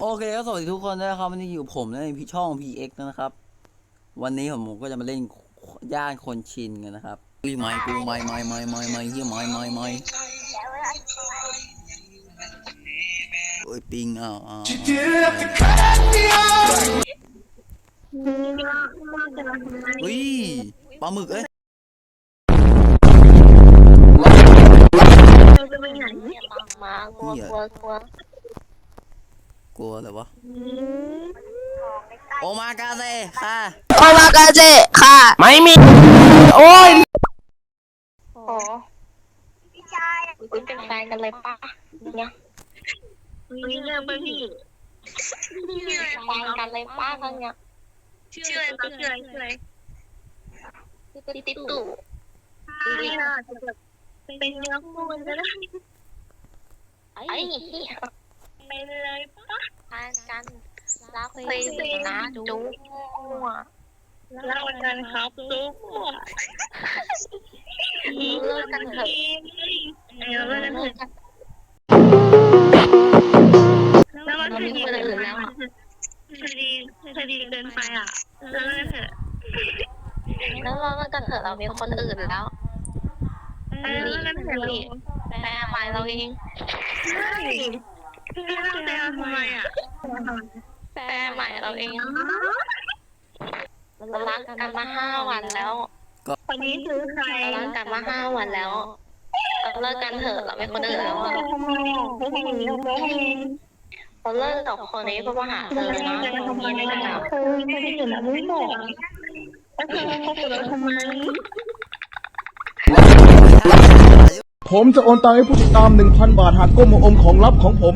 โอเคก็สวัสดีทุกคนนะครับวันนี้อยู่ผมในพี่ช่อง PX นะครับ วันนี้ผมก็จะมาเล่นย่านคนชินกันนะครับอุ้ยไม่กูไม่ไม่ไม่ไม่ไม่เฮียไม่ไม่ไม่โอ้ยปิงอ้าวอ้าวอุ้ยปลาหมึกเอ้ยมากลัวกัวกัว กลัวอะไรวะโอมากาเซ่ค่ะโอมากาเซค่ะ ไม่มี โอ้ยโอ้พี่ชายคุณเป็นแฟนกันเลยปะเนี่ยมีเรื่องป่ะพี่เป็นแฟนกันเลยป้ากันเนี่ยชื่ออะไรครับชื่ออะไรชื่ออะไรติดติดตู่พี่น่าจะแบบเป็นเนื้อคู่กันก็ได้ไอ้ที่ ไปเลยปะแฟนกันเรักเคยนะดูอะเล่ากันครับลูกเลิกกันเถอะเลิกกันเถอะแล้วมันคดีเกินแล้วคดีคดีเกินไปอะแล้วเลิกเถอะแล้วเราเลิกกันเถอะเรามีคนอื่นแล้วเลิกกันเถอะแฟนใหม่เราเองใช่ พี่เล่าแต่ทำไมอะแฟนใหม่เราเองเรารักกันมาห้าวันแล้วคนนี้คือใครเรารักกันมาห้าวันแล้วเราเลิกกันเถอะเราไม่คนอื่นแล้วอะทำไมอะไม่ใช่อย่างนี้เลยเราเลิกกับคนนี้เพราะว่าหาเธอนะคนนี้ไม่ได้กับเออคนที่อยู่แล้วไม่บอกแล้วเธอมาคบกับเราทำไมผมจะโอนตังค์ให้ผู้ติดตาม 1,000 บาท หากก้มมาอมของลับของผม